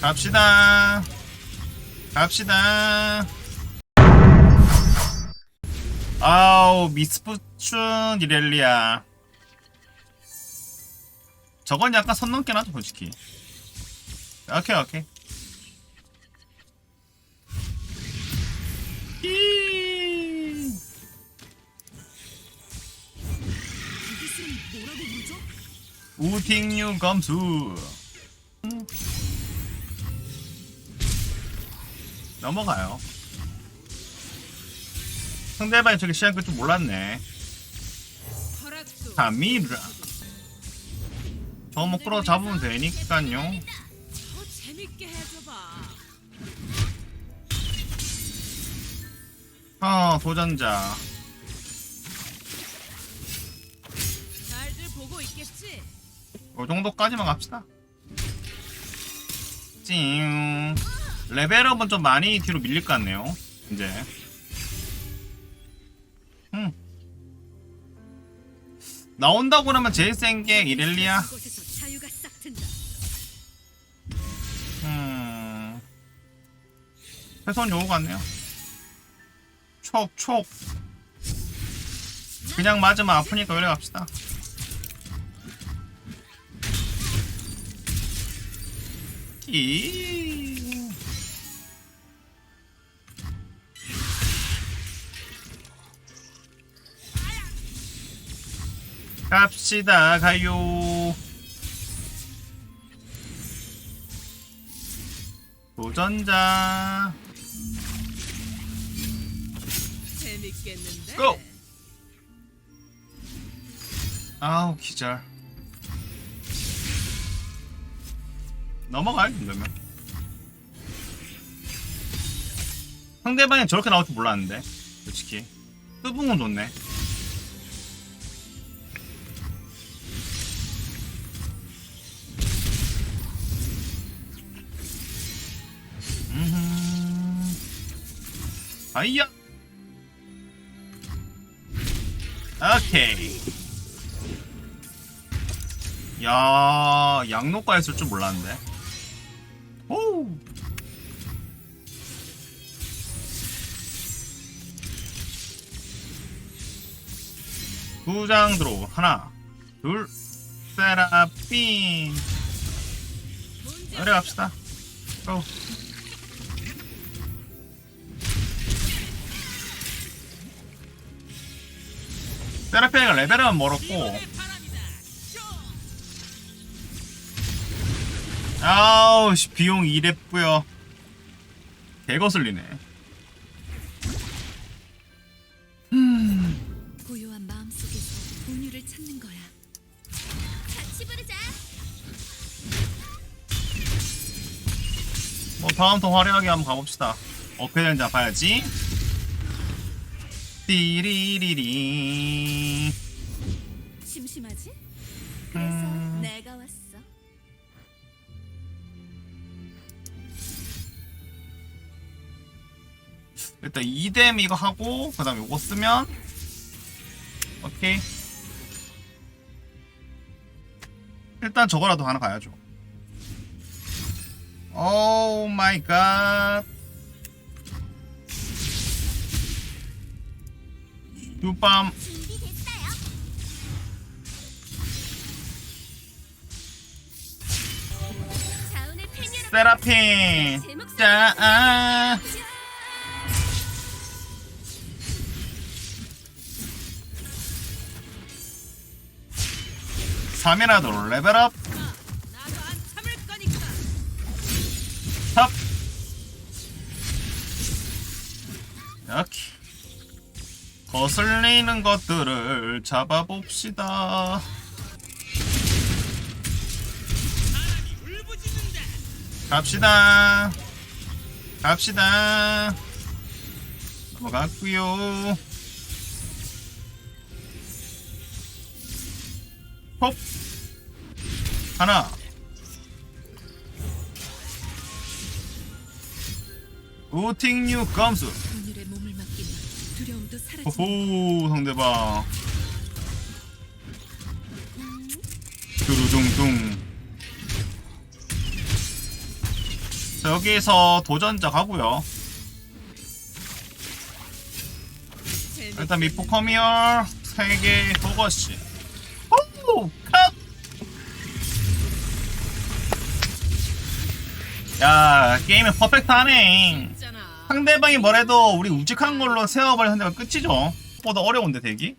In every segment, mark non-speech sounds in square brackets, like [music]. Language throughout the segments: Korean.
갑시다. 갑시다. 아우 미스포춘 이렐리아. 저건 약간 선 넘긴 하죠 솔직히. 오케이 오케이. 이. 우팅류 검수 넘어가요. 상대방이 저기 시간 끌줄 몰랐네. 허락도 카미라 저거 뭐 끌어 잡으면 되니까요. 더 재밌게 해줘봐. 어 도전자? 요 정도까지만 갑시다. 찡 레벨업은 좀 많이 뒤로 밀릴 것 같네요. 이제. 음 나온다고 하면 제일 센 게 이렐리아. 음 최선 요구 같네요. 촉 촉. 그냥 맞으면 아프니까 여기 갑시다. 이 갑시다 가요. 도전자. 재밌겠는데? 고! 아우 기절. 넘어가요 이러면. 상대방이 저렇게 나올 줄 몰랐는데 솔직히. 뜨붕은 좋네 아이야 오케이. 야, 양노가 있을 줄 몰랐는데. 오. 두장 들어. 하나, 둘, 세라핀. 어려 갑시다. 고. 세라핀이가 레벨은 멀었고! 아우 씨 비용 2렙고요 개거슬리네 고요한 마음속에서 분유를 찾는 거야. 같이 부르자. 뭐 다음 더 화려하게 한번 가봅시다 어떻게 되는지 봐야지 띠리리리 심심하지? 그래서 음. 내가 왔어. 일단 2뎀 이거 하고 그 다음에 요거 쓰면 오케이 일단 저거라도 하나 가야죠 오 마이 갓 여러분. 세라핀 자 사미라도 레벨업. 탑 이렇게 거슬리는 것들을 잡아봅시다. 갑시다. 갑시다. 넘어갔구요. 홉 하나. 우팅뉴 검수 호호 상대방 두루둥둥 자, 여기서 도전자 가고요. 일단 미포 커미어 3개 도거시. 오! 컷! 야, 게임이 퍼펙트하네. 상대방이 뭐래도 우리 우직한 걸로 세워버린 상대가 끝이죠. 보다 어려운데 대기.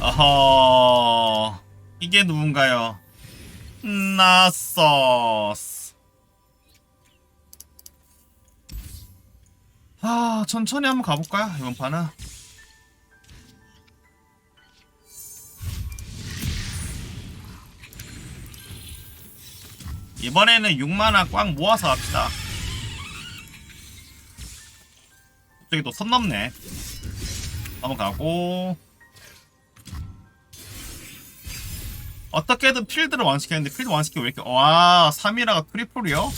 어허 이게 누군가요? 나서스. 아 천천히 한번 가볼까요 이번 판은? 이번에는 6만원 꽉 모아서 합시다. 갑자기 또 선 넘네. 넘어가고. 어떻게든 필드를 완식했는데 필드 완식이 왜 이렇게 와 3이라가 트리플이요?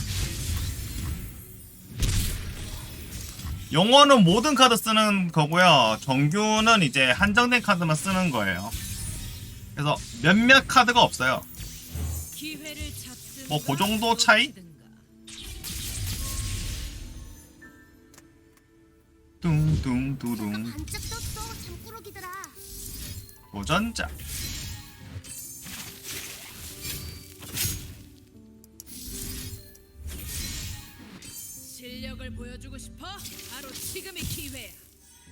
영어는 모든 카드 쓰는 거고요 정규는 이제 한정된 카드만 쓰는 거예요 그래서 몇몇 카드가 없어요 뭐 그 정도 차이? 뚱뚱두둥 도전자 실력을 보여주고 싶어? 바로 지금이 기회야.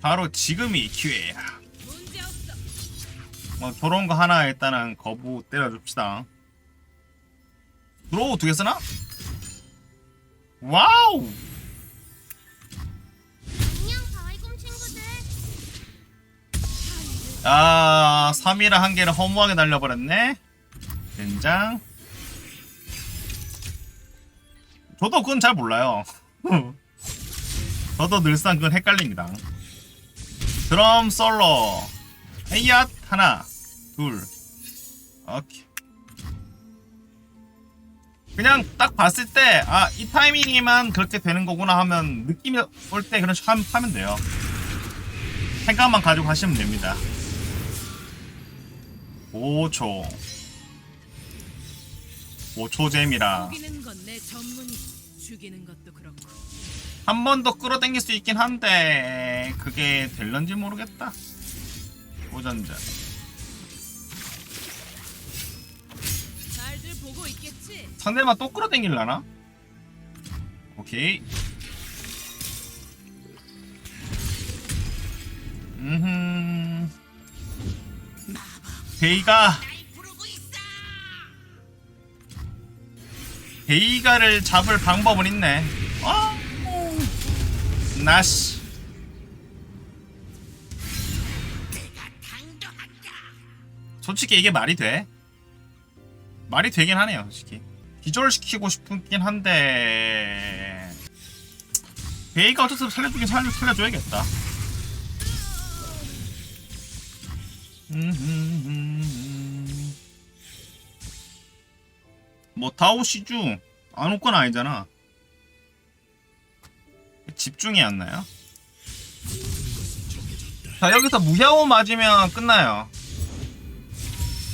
바로 지금이 기회야 문제 없어. 뭐 저런 거 하나 일단은 거부 때려줍시다 드로우 두개 쓰나? 와우! 안녕 가와이꿈 친구들. 아 3이라 한 개를 허무하게 날려버렸네. 된장. 저도 그건 잘 몰라요. [laughs] 저도 늘상 그건 헷갈립니다. 드럼 솔로. 헤이앗 하나 둘. 오케이 그냥 딱 봤을 때 아 이 타이밍이만 그렇게 되는 거구나 하면 느낌이 올 때 그런 식으로 하면- 돼요. 생각만 가지고 하시면 됩니다. 5초. 5초 잼이라. 한 번 더 끌어당길 수 있긴 한데 그게 될런지 모르겠다. 도전자 보고 있겠지. 상대만 또 끌어당길라나? 오케이. 음흠. 베이가 베이가를 잡을 방법은 있네. 아 나씨. 솔직히 이게 말이 돼? 말이 되긴 하네요 솔직히 기절시키고 싶긴 한데 베이가 어쨌든 살려주긴 살려, 살려줘야겠다 음흠흠흠. 뭐 다오시주 안 올 건 아니잖아 집중이 안 나요? 자 여기서 무야호 맞으면 끝나요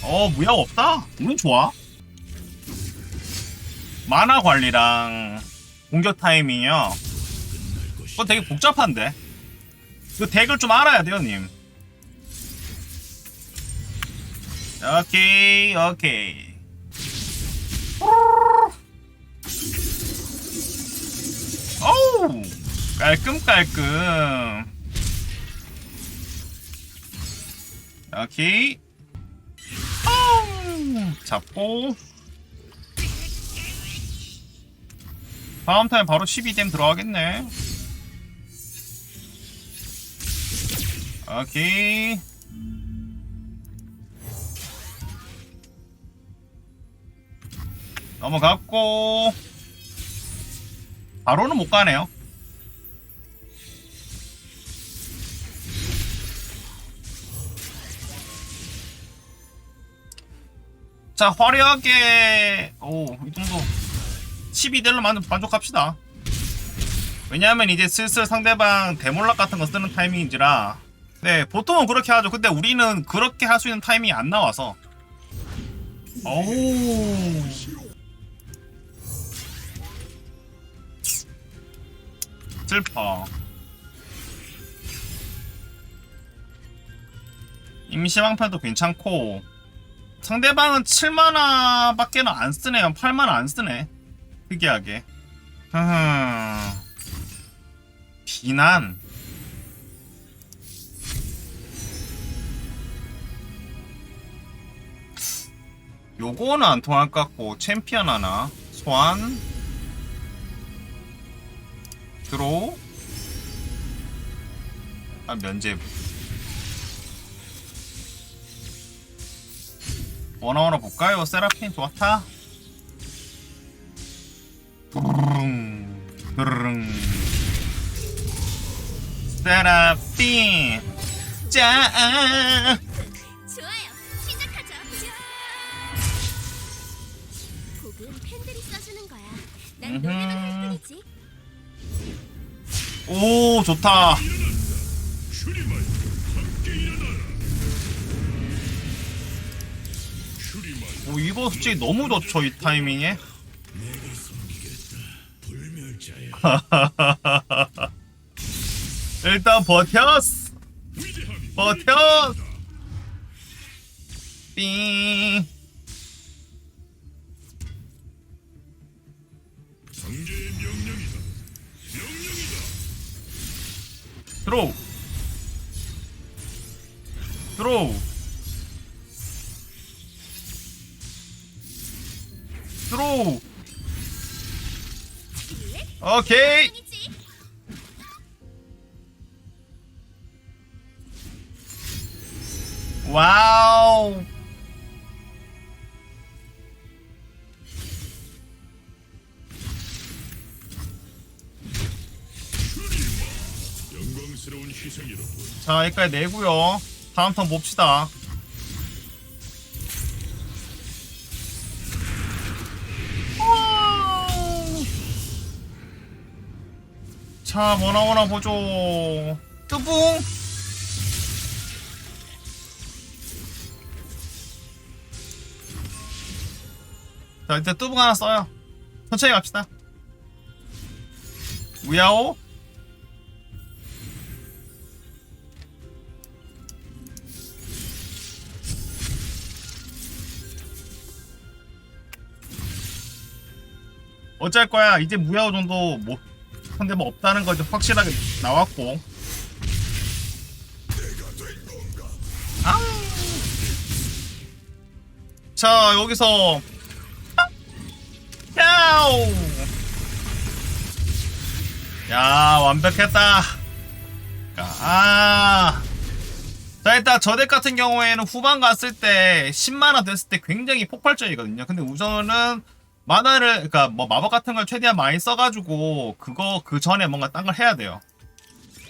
어 무야호 없다? 운은 좋아 만화 관리랑 공격 타이밍이요. 그거 되게 복잡한데. 그 덱을 좀 알아야 돼요, 님. 오케이, 오케이. 어우, 깔끔깔끔. 오케이. 어우, 잡고. 다음 타임 바로 12댐 들어가겠네. 오케이. 넘어갔고. 바로는 못 가네요. 자, 화려하게, 오, 이 정도. 12대로 만족합시다. 왜냐하면 이제 슬슬 상대방 데몰락 같은 거 쓰는 타이밍인지라 네, 보통은 그렇게 하죠. 근데 우리는 그렇게 할 수 있는 타이밍이 안 나와서. 오. 슬퍼. 임시방편도 괜찮고 상대방은 7만화 밖에는 안 쓰네요. 8만화 안 쓰네. 특이하게. 흐흠. 비난. 요거는 안 통할 것 같고 챔피언 하나 소환 드로우 아 면제 원어원어 볼까요? 세라핀 좋다 세라핀 짠 좋아요. 시작하죠. 곡은 팬들이 써주는 거야. 난 노래만 할 뿐이지. 오 좋다 오 이거 솔직히 너무 좋죠 이 타이밍에 [laughs] 일단 버텼어 버텼 삥 드로우 드로우 드로우 오케이 와우. 영광스러운 희생이로군. 자 여기까지 내고요. 다음 턴 봅시다. 자 뭐나 뭐나 보죠. 뜨붕 자 일단 뜨붕 하나 써요. 천천히 갑시다. 우야오. 어쩔 거야. 이제 무야호 정도 뭐 상대 뭐 없다는 거 이제 확실하게 나왔고. 아. 자 여기서 야오 야 완벽했다 아. 자 일단 저덱 같은 경우에는 후반 갔을 때 10만화 됐을 때 굉장히 폭발적이거든요 근데 우선은 만화를 그러니까 뭐 마법 같은 걸 최대한 많이 써가지고 그거 그 전에 뭔가 딴 걸 해야 돼요.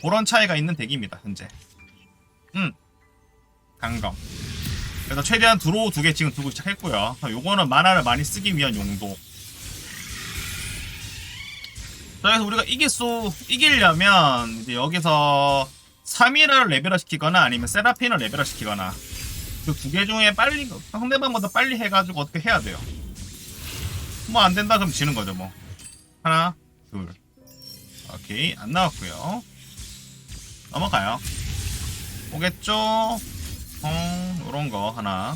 그런 차이가 있는 덱입니다 현재. 음 강검. 그래서 최대한 드로우 두 개 지금 두고 시작했고요. 요거는 만화를 많이 쓰기 위한 용도. 자, 그래서 우리가 이길 수 이기려면 이제 여기서 3이라를 레벨화 시키거나 아니면 세라핀을 레벨화 시키거나 그 두 개 중에 빨리 상대방보다 빨리 해가지고 어떻게 해야 돼요. 뭐 안 된다 그럼 지는 거죠 뭐. 하나 둘. 오케이 안 나왔고요. 넘어가요. 오겠죠? 어 요런 거 하나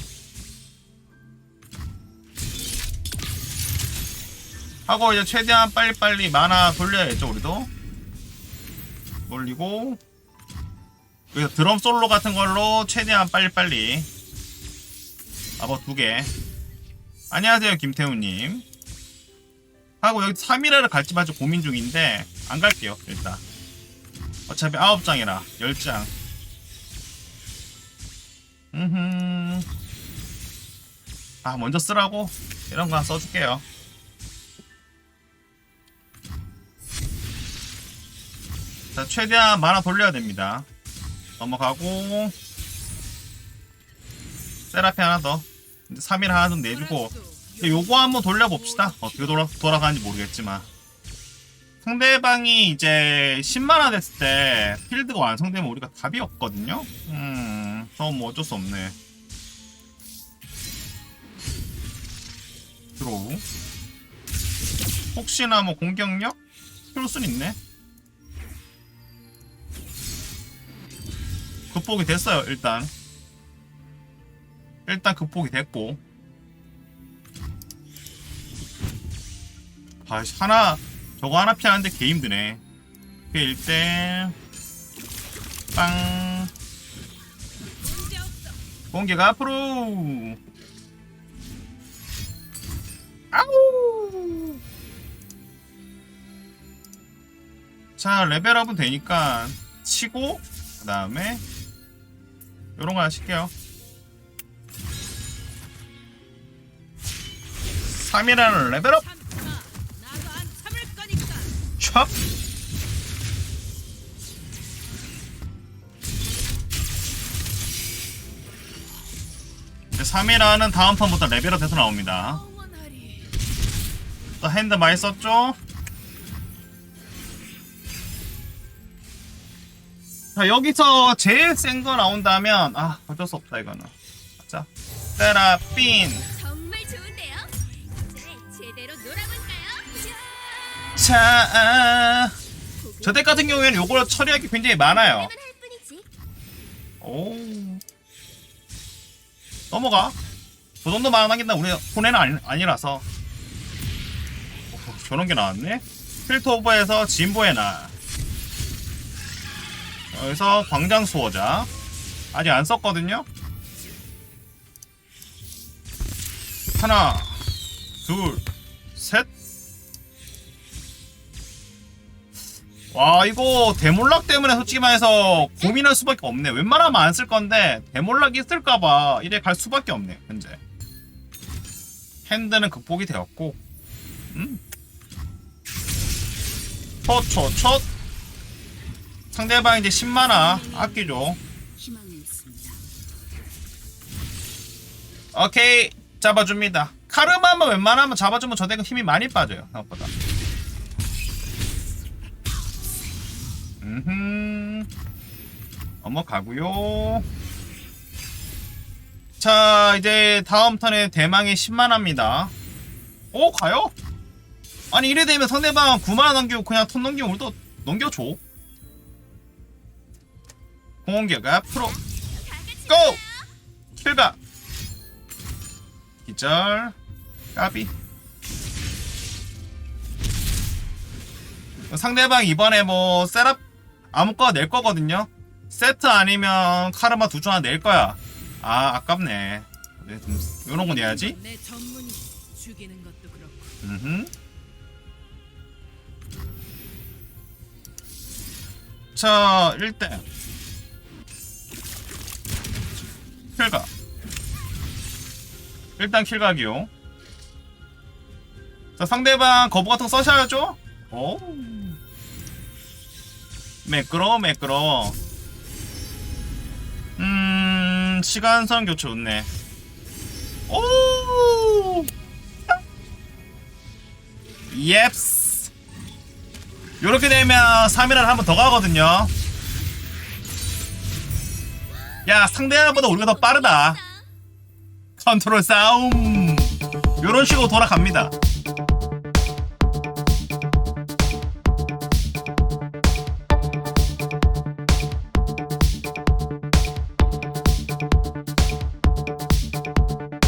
하고 이제 최대한 빨리빨리 만화 돌려야죠 우리도? 돌리고 그래서 드럼 솔로 같은 걸로 최대한 빨리빨리. 마법 두개. 안녕하세요 김태우님. 하고 여기 3일회를 갈지 말지 고민 중인데 안 갈게요 일단. 어차피 9장이라 10장. 음흠. 아 먼저 쓰라고? 이런 거 하나 써줄게요 자 최대한 만화 돌려야 됩니다 넘어가고 세라피 하나 더 이제 3일 하나 좀 내주고 요거 한번 돌려봅시다. 어떻게 돌아, 돌아가는지 모르겠지만. 상대방이 이제 10만화 됐을 때 필드가 완성되면 우리가 답이 없거든요. 음, 그럼 뭐 어쩔 수 없네. 드로우. 혹시나 뭐 공격력? 키울 순 있네. 극복이 됐어요, 일단. 일단 극복이 됐고. 아, 씨, 하나, 저거 하나 피하는데 개 힘드네. 그 1대 빵. 공격 앞으로. 아우. 자, 레벨업은 되니까 치고 그 다음에 요런 거 하실게요. 3이라는 레벨업. 촥. 이제 3이라는 다음 턴부터 레벨업 돼서 나옵니다. 또 핸드 많이 썼죠? 자 여기서 제일 센 거 나온다면 아 어쩔 수 없다 이거는. 자 세라핀. 정말 좋은데요? 이제 제대로 놀아볼까요? 자 혹은 저덱 같은 경우에는 요걸 처리할 게 굉장히 많아요. 할 뿐이지. 오 넘어가. 그 정도만 하긴 나 우리 손해는 아니, 아니라서. 오, 저런 게 나왔네? 필터 오버에서 진보의 날 여기서 광장 수호자. 아직 안 썼거든요. 하나 둘셋. 와 이거 대몰락 때문에 솔직히 말해서 고민할 수밖에 없네. 웬만하면 안 쓸 건데 대몰락 있을까봐 이래 갈 수밖에 없네 현재. 핸드는 극복이 되었고. 음. 촛초촛 상대방 이제 10만화 아끼죠. 오케이 잡아줍니다. 카르마만 웬만하면 잡아주면 저 덱은 힘이 많이 빠져요 생각보다. 음흠. 넘어가고요. 자 이제 다음 턴에 대망의 10만화입니다. 오 가요? 아니 이래 되면 상대방 9만화 넘기고 그냥 턴 넘기면 우리도 넘겨줘 다 같이 고! 킬각 기절 까비 상대방 이번에 뭐 셋업 아무거나 낼 거거든요 세트 아니면 카르마 두 줄 하나 낼 거야 아 아깝네 네, 좀 요런 거 내야지. 음흠. 자, 1대. 킬각. 일단 킬각이요. 자, 상대방 거부 같은 거 써셔야죠? 오. 매끄러, 매끄러. 음, 시간선 교체 좋네. 오! 옙스 요렇게 되면 3이라를 한번 더 가거든요 야 상대보다 우리가 더 빠르다. 컨트롤 싸움. 요런 식으로 돌아갑니다